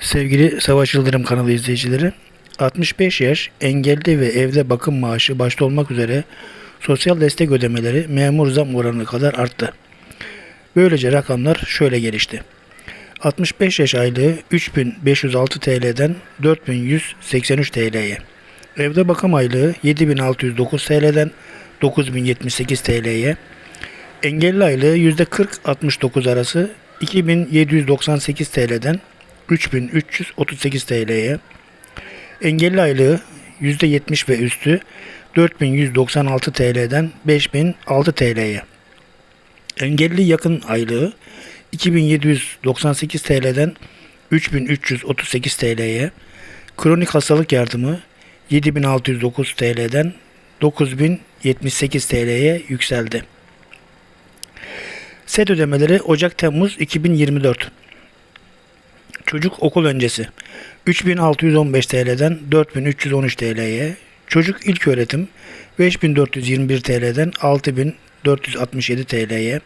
Sevgili Savaş Yıldırım kanalı izleyicileri, 65 yaş engelli ve evde bakım maaşı başta olmak üzere sosyal destek ödemeleri memur zam oranı kadar arttı. Böylece rakamlar şöyle gelişti. 65 yaş aylığı 3506 TL'den 4183 TL'ye. Evde bakım aylığı 7609 TL'den 9078 TL'ye. Engelli aylığı %40-69 arası 2798 TL'den 3338 TL'ye. Engelli aylığı %70 ve üstü 4196 TL'den 5006 TL'ye. Engelli yakın aylığı 2798 TL'den 3338 TL'ye. Kronik hastalık yardımı 7609 TL'den 9078 TL'ye yükseldi. Set ödemeleri Ocak-Temmuz 2024. Çocuk okul öncesi 3615 TL'den 4313 TL'ye. Çocuk ilk öğretim 5421 TL'den 6467 TL'ye.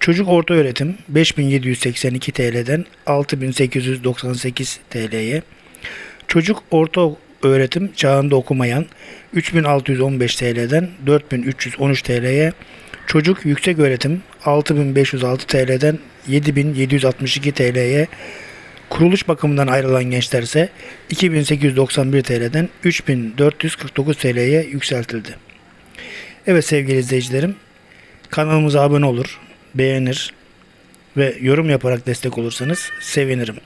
Çocuk orta öğretim 5782 TL'den 6898 TL'ye. Çocuk orta öğretim çağında okumayan 3615 TL'den 4313 TL'ye. Çocuk yüksek öğretim 6506 TL'den 7762 TL'ye. Kuruluş bakımından ayrılan gençlerse 2891 TL'den 3449 TL'ye yükseltildi. Evet sevgili izleyicilerim kanalımıza abone olur, beğenir ve yorum yaparak destek olursanız sevinirim.